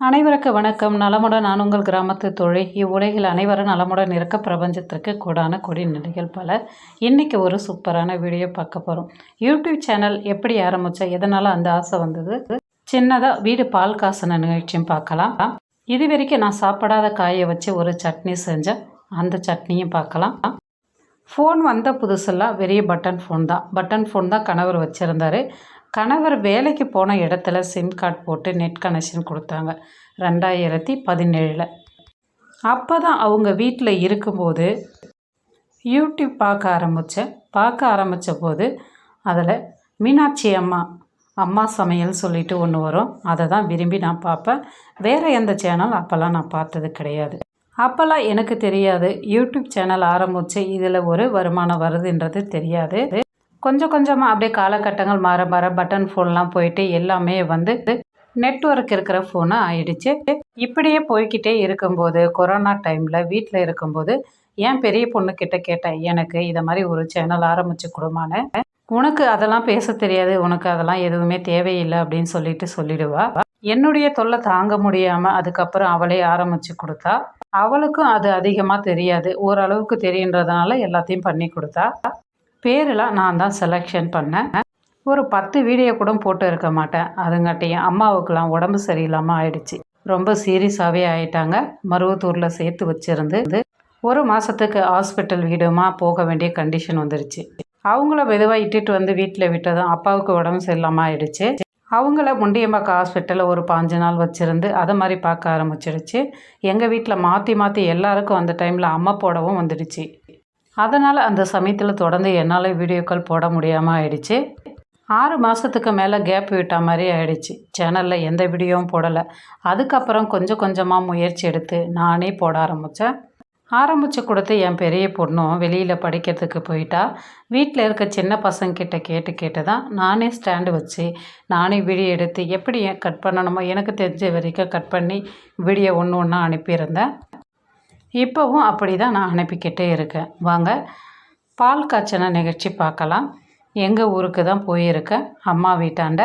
அனைவருக்கு வணக்கம். நலமுடன் நான் உங்கள் கிராமத்து தொழில் இவ்வுலகில் அனைவரும் நலமுடன் இருக்க பிரபஞ்சத்திற்கு கூடான கொடி நிலைகள் பல. இன்றைக்கி ஒரு சூப்பரான வீடியோ பார்க்க போகிறோம் யூடியூப் சேனல் எப்படி ஆரம்பித்தா எதனால் அந்த ஆசை வந்தது? சின்னதாக வீடு பால் காசன நிகழ்ச்சியும் பார்க்கலாம். இது வரைக்கும் நான் சாப்பிடாத காயை வச்சு ஒரு சட்னி செஞ்சேன். அந்த சட்னியும் பார்க்கலாம். ஃபோன் வந்த புதுசெல்லாம் வெறிய பட்டன் ஃபோன் தான். பட்டன் ஃபோன் தான் கணவர் வச்சுருந்தாரு. கணவர் வேலைக்கு போன இடத்துல சிம் கார்டு போட்டு நெட் கனெக்ஷன் கொடுத்தாங்க. ரெண்டாயிரத்தி பதினேழில். அப்போ தான் அவங்க வீட்டில் இருக்கும்போது யூடியூப் பார்க்க ஆரம்பித்தேன் பார்க்க ஆரம்பித்த போது அதில் மீனாட்சி அம்மா அம்மா சமையல் சொல்லிட்டு ஒன்று வரும். அதை தான் விரும்பி நான் பார்ப்பேன். வேறு எந்த சேனல் அப்போல்லாம் நான் பார்த்தது கிடையாது. அப்போல்லாம் எனக்கு தெரியாது. யூடியூப் சேனல் ஆரம்பித்து இதில் ஒரு வருமானம் வருதுன்றது தெரியாது. கொஞ்சம் கொஞ்சமாக அப்படியே காலகட்டங்கள் மாற மாற பட்டன் ஃபோன்லாம் போயிட்டு எல்லாமே வந்து நெட்ஒர்க் இருக்கிற ஃபோனாக ஆயிடுச்சு. இப்படியே போய்கிட்டே இருக்கும்போது கொரோனா டைமில் வீட்டில் இருக்கும்போது ஏன் பெரிய பொண்ணுக்கிட்ட கேட்டேன் எனக்கு இதை மாதிரி ஒரு சேனல் ஆரம்பித்து கொடுமான்னு. உனக்கு அதெல்லாம் பேச தெரியாது உனக்கு அதெல்லாம் எதுவுமே தேவையில்லை அப்படின்னு சொல்லிட்டு சொல்லிடுவா. என்னுடைய தொல்லை தாங்க முடியாமல் அதுக்கப்புறம் அவளே ஆரம்பித்து கொடுத்தா அவளுக்கும் அது அதிகமாக தெரியாது. ஓரளவுக்கு தெரியுன்றதுனால எல்லாத்தையும் பண்ணி கொடுத்தா பேரெல்லாம் நான் தான் செலெக்ஷன் பண்ணேன். ஒரு பத்து வீடியோ கூட போட்டு இருக்க மாட்டேன். அதுங்காட்டியும் அம்மாவுக்கெலாம் உடம்பு சரியில்லாமல் ஆயிடுச்சு. ரொம்ப சீரியஸாகவே ஆயிட்டாங்க. மருவத்தூரில் சேர்த்து வச்சுருந்து ஒரு மாதத்துக்கு ஹாஸ்பிட்டல் வீடுமா போக வேண்டிய கண்டிஷன் வந்துருச்சு. அவங்கள மெதுவாக இட்டுட்டு வந்து வீட்டில் விட்டதும் அப்பாவுக்கு உடம்பு சரியில்லாமல் ஆயிடுச்சு. அவங்கள முண்டியம்பாக்கம் ஹாஸ்பிட்டலில் ஒரு பாஞ்சு நாள் வச்சுருந்து அதை மாதிரி பார்க்க ஆரம்பிச்சிடுச்சு எங்கள் வீட்டில் மாற்றி மாற்றி எல்லாருக்கும் அந்த டைமில் அம்மா போடவும் வந்துடுச்சு. அதனால் அந்த சமயத்தில் தொடர்ந்து என்னால் வீடியோக்கள் போட முடியாமல் ஆயிடுச்சு. ஆறு மாதத்துக்கு மேலே கேப் விட்ட மாதிரி ஆயிடுச்சு. சேனலில் எந்த வீடியோவும் போடலை. அதுக்கப்புறம் கொஞ்சம் கொஞ்சமாக முயற்சி எடுத்து நானே போட ஆரம்பித்தேன் ஆரம்பித்து கொடுத்து என் பெரிய பொண்ணும் வெளியில் படிக்கிறதுக்கு போயிட்டா. வீட்டில் இருக்க சின்ன பசங்கக்கிட்ட கேட்டு கேட்டு தான் நானே ஸ்டாண்டு வச்சு நானே வீடியோ எடுத்து எப்படி கட் பண்ணணுமோ எனக்கு தெரிஞ்ச வரைக்கும் கட் பண்ணி வீடியோ ஒன்று ஒன்றா அனுப்பியிருந்தேன். இப்போவும் அப்படி தான் நான் அனுப்பிக்கிட்டே இருக்கேன். வாங்க பால் காய்ச்சன நிகழ்ச்சி பார்க்கலாம். எங்கள் ஊருக்கு தான் போயிருக்கேன் அம்மா வீட்டாண்ட.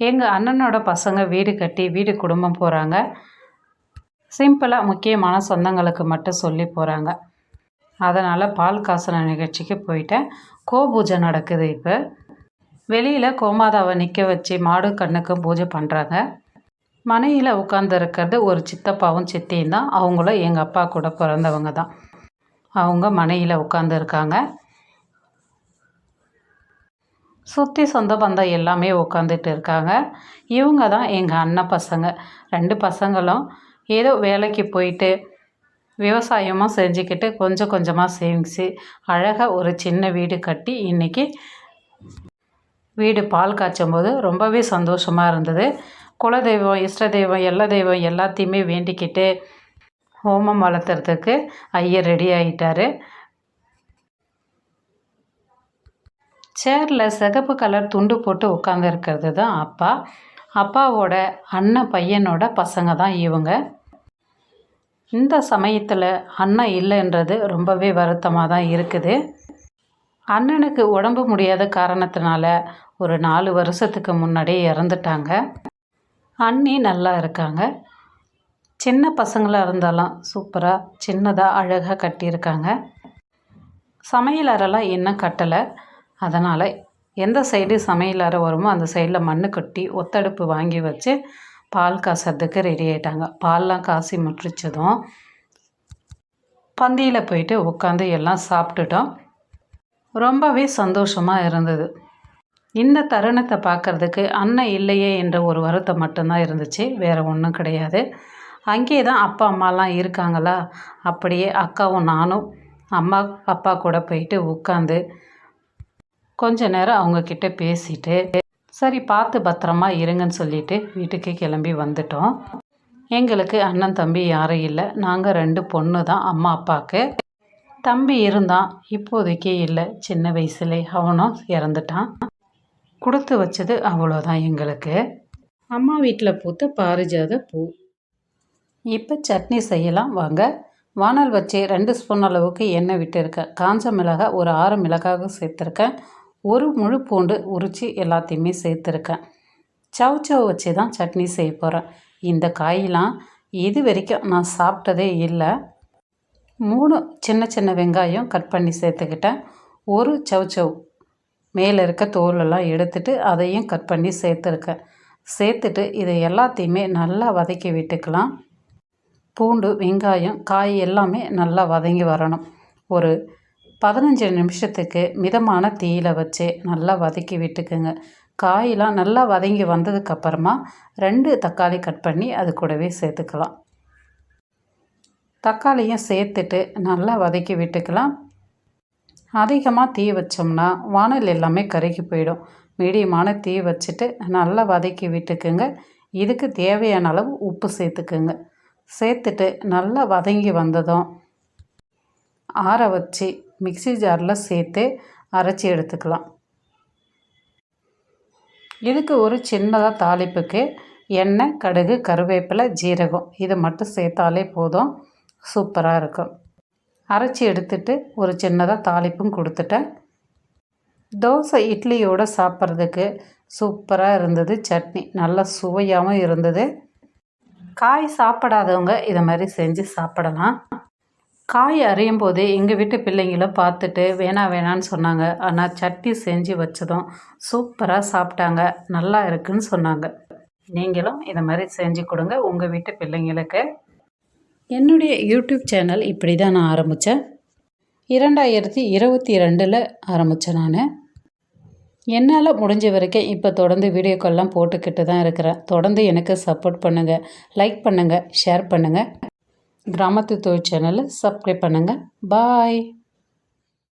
எங்கள் அண்ணனோட பசங்க வீடு கட்டி வீடு குடும்பம் போகிறாங்க சிம்பிளாக முக்கியமான சொந்தங்களுக்கு மட்டும் சொல்லி போகிறாங்க அதனால் பால் காசன நிகழ்ச்சிக்கு போயிட்டேன். கோ பூஜை நடக்குது இப்போ. வெளியில் கோமாதாவை நிற்க வச்சு மாடு கண்ணுக்கும் பூஜை பண்ணுறாங்க மனையில் உட்காந்துருக்கிறது ஒரு சித்தப்பாவும் சித்தியும் தான். அவங்களும் எங்கள் அப்பா கூட பிறந்தவங்க தான். அவங்க மனையில் உட்காந்துருக்காங்க சுற்றி சொந்த பந்தம் எல்லாமே உட்காந்துட்டு இருக்காங்க. இவங்க தான் எங்கள் அண்ணன் பசங்க. ரெண்டு பசங்களும் ஏதோ வேலைக்கு போயிட்டு விவசாயமும் செஞ்சுக்கிட்டு கொஞ்சம் கொஞ்சமாக சேமிச்சு அழகாக ஒரு சின்ன வீடு கட்டி இன்றைக்கி வீடு பால் காய்ச்சும் போது ரொம்பவே சந்தோஷமாக இருந்தது. குலதெய்வம் இஷ்ட தெய்வம் எல்லா தெய்வம் எல்லாத்தையுமே வேண்டிக்கிட்டு ஹோமம் வளர்த்துறதுக்கு ஐயர் ரெடி ஆகிட்டார் சேரில் சிகப்பு கலர் துண்டு போட்டு உட்காந்துருக்கிறது தான் அப்பா. அப்பாவோட அண்ணன் பையனோட பசங்க தான் இவங்க. இந்த சமயத்தில் அண்ணன் இல்லைன்றது ரொம்பவே வருத்தமாக தான் இருக்குது. அண்ணனுக்கு உடம்பு முடியாத காரணத்தினால ஒரு நாலு வருஷத்துக்கு முன்னாடியே இறந்துட்டாங்க. அண்ணி நல்லா இருக்காங்க. சின்ன பசங்களாக இருந்தாலும் சூப்பராக சின்னதாக அழகாக கட்டியிருக்காங்க. சமையலறைலாம் இன்னும் கட்டலை. அதனால் எந்த சைடு சமையல் அறை வருமோ அந்த சைடில் மண் கொட்டி ஒத்தடுப்பு வாங்கி வச்சு பால் காசுறதுக்கு ரெடி ஆகிட்டாங்க பால்லாம் காசி முற்றிச்சதும். பந்தியில் போயிட்டு உட்காந்து எல்லாம் சாப்பிட்டுட்டோம். ரொம்பவே சந்தோஷமாக இருந்தது. இந்த தருணத்தை பார்க்குறதுக்கு அண்ணன் இல்லையே என்ற ஒரு வருத்தம் மட்டும்தான் இருந்துச்சு. வேறு ஒன்றும் கிடையாது. அங்கே தான் அப்பா அம்மாலாம் இருக்காங்களா? அப்படியே அக்காவும் நானும் அம்மா அப்பா கூட போயிட்டு உட்காந்து கொஞ்ச நேரம் அவங்கக்கிட்ட பேசிட்டு சரி பார்த்து பத்திரமா இருங்கன்னு சொல்லிட்டு வீட்டுக்கு கிளம்பி வந்துட்டோம். எங்களுக்கு அண்ணன் தம்பி யாரும் இல்லை. நாங்கள் ரெண்டு பொண்ணு தான் அம்மா அப்பாவுக்கு தம்பி இருந்தான் இப்போதைக்கே இல்லை. சின்ன வயசுலே அவனும் இறந்துட்டான். கொடுத்து வச்சது அவ்வளோதான் எங்களுக்கு. அம்மா வீட்டில் பூத்த பாரிஜாத பூ. இப்போ சட்னி செய்யலாம் வாங்க. வானல் வச்சு ரெண்டு ஸ்பூன் அளவுக்கு எண்ணெய் விட்டுருக்கேன் காஞ்ச மிளகாய் ஒரு ஆறு மிளகாக சேர்த்துருக்கேன். ஒரு முழு பூண்டு உரித்து எல்லாத்தையுமே சேர்த்துருக்கேன். சவ் சவ் வச்சு தான் சட்னி செய்ய போகிறேன் இந்த காயெலாம் இது வரைக்கும் நான் சாப்பிட்டதே இல்லை. மூணு சின்ன சின்ன வெங்காயம் கட் பண்ணி சேர்த்துக்கிட்டேன். ஒரு சவ் மேலே இருக்க தோலெல்லாம் எடுத்துட்டு அதையும் கட் பண்ணி சேர்த்துருக்கேன் சேர்த்துட்டு இதை எல்லாத்தையுமே நல்லா வதக்கி விட்டுக்கலாம். பூண்டு வெங்காயம் காய் எல்லாமே நல்லா வதங்கி வரணும். ஒரு பதினஞ்சு நிமிஷத்துக்கு மிதமான தீயில வச்சு நல்லா வதக்கி விட்டுக்குங்க. காயெலாம் நல்லா வதங்கி வந்ததுக்கப்புறமா ரெண்டு தக்காளி கட் பண்ணி அது கூடவே சேர்த்துக்கலாம். தக்காளியும் சேர்த்துட்டு நல்லா வதக்கி விட்டுக்கலாம். அதிகமாக தீ வச்சோம்னா வானல் எல்லாமே கருகி போயிடும். மீடியமான தீ வச்சுட்டு நல்லா வதக்கி விட்டுக்குங்க. இதுக்கு தேவையான அளவு உப்பு சேர்த்துக்குங்க. சேர்த்துட்டு நல்லா வதங்கி வந்ததும் ஆற வச்சு மிக்சி ஜாரில் சேர்த்து அரைச்சி எடுத்துக்கலாம். இதுக்கு ஒரு சின்னதாக தாளிப்புக்கு எண்ணெய் கடுகு கருவேப்பிலை ஜீரகம் இதை மட்டும் சேர்த்தாலே போதும். சூப்பராக இருக்கும். அரைச்சி எடுத்துட்டு ஒரு சின்னதாக தாளிப்பும் கொடுத்துட்டேன். தோசை இட்லியோடு சாப்பிட்றதுக்கு சூப்பராக இருந்தது சட்னி. நல்லா சுவையாகவும் இருந்தது. காய் சாப்பிடாதவங்க இதை மாதிரி செஞ்சு சாப்பிடலாம். காய் அரையும் போது எங்கள் வீட்டு பிள்ளைங்களும் பார்த்துட்டு வேணாம் வேணான்னு சொன்னாங்க. ஆனால் சட்னி செஞ்சு வச்சதும் சூப்பராக சாப்பிட்டாங்க. நல்லா இருக்குன்னு சொன்னாங்க. நீங்களும் இதை மாதிரி செஞ்சு கொடுங்க உங்கள் வீட்டு பிள்ளைங்களுக்கு. என்னுடைய யூடியூப் சேனல் இப்படி தான் நான் ஆரம்பித்தேன் இரண்டாயிரத்தி இருபத்தி ரெண்டில் ஆரம்பித்தேன் நான். என்னால் முடிஞ்ச வரைக்கும் இப்போ தொடர்ந்து வீடியோக்கெல்லாம் போட்டுக்கிட்டு தான் இருக்கிறேன். தொடர்ந்து எனக்கு சப்போர்ட் பண்ணுங்கள் லைக் பண்ணுங்கள் ஷேர் பண்ணுங்கள் கிராமத்து தொழில் சேனலை சப்ஸ்கிரைப் பண்ணுங்கள் பாய்